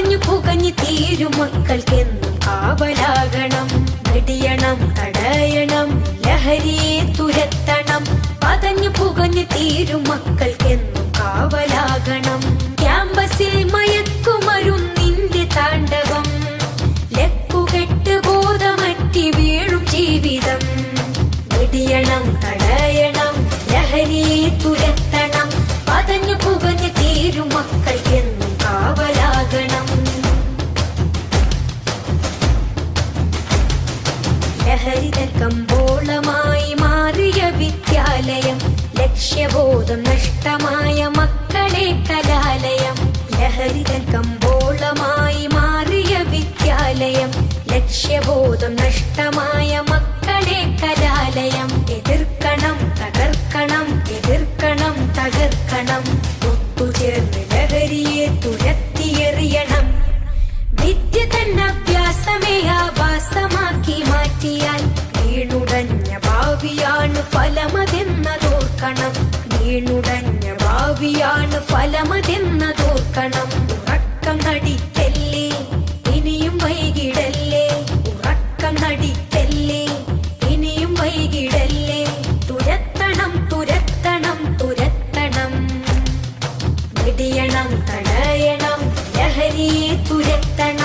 പുകഞ്ഞു തീരും മക്കൾക്കെന്നും കാവലാകണം. വെടിയണം തടയണം ലഹരിയെ തുരത്തണം. പതഞ്ഞു പുകഞ്ഞു തീരും മക്കൾക്കെന്നും കാവലാകണം. ക്യാമ്പസിൽ മയക്കുമരുന്നിന്റെ താണ്ഡവം. ലക്കുകെട്ട് ബോധമറ്റി വീഴും ജീവിതം. വെടിയണം തടയണം ലഹരിയെ തുരത്തണം ലഹരിതൻ കമ്പോളമായി മാറിയ വിദ്യാലയം ലക്ഷ്യബോധം നഷ്ടമായ മക്കളെ കലാലയം. ലഹരിതൻ കമ്പോളമായി മാറിയ വിദ്യാലയം ലക്ഷ്യബോധം നഷ്ടമായ ഫലമതെന്നതോർക്കണം വീണുടഞ്ഞ ഭാവിയാണ് ഫലമതെന്നതോർക്കണം ഉറക്കം നടിക്കല്ലേ? ഇനിയും വൈകിടല്ലേ? ഉറക്കം നടിക്കല്ലേ? ഇനിയും വൈകിടല്ലേ? തുരത്തണം തുരത്തണം തുരത്തണം. വെടിയണം തടയണം ലഹരിയെ തുരത്തണം.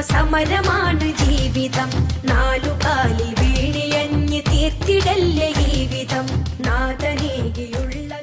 സമരമാണ് ജീവിതം. നാലു കാലി വീണിയഞ്ഞ് തീർത്തിടല്ലേ ജീവിതം. നാദനേകിയുള്ള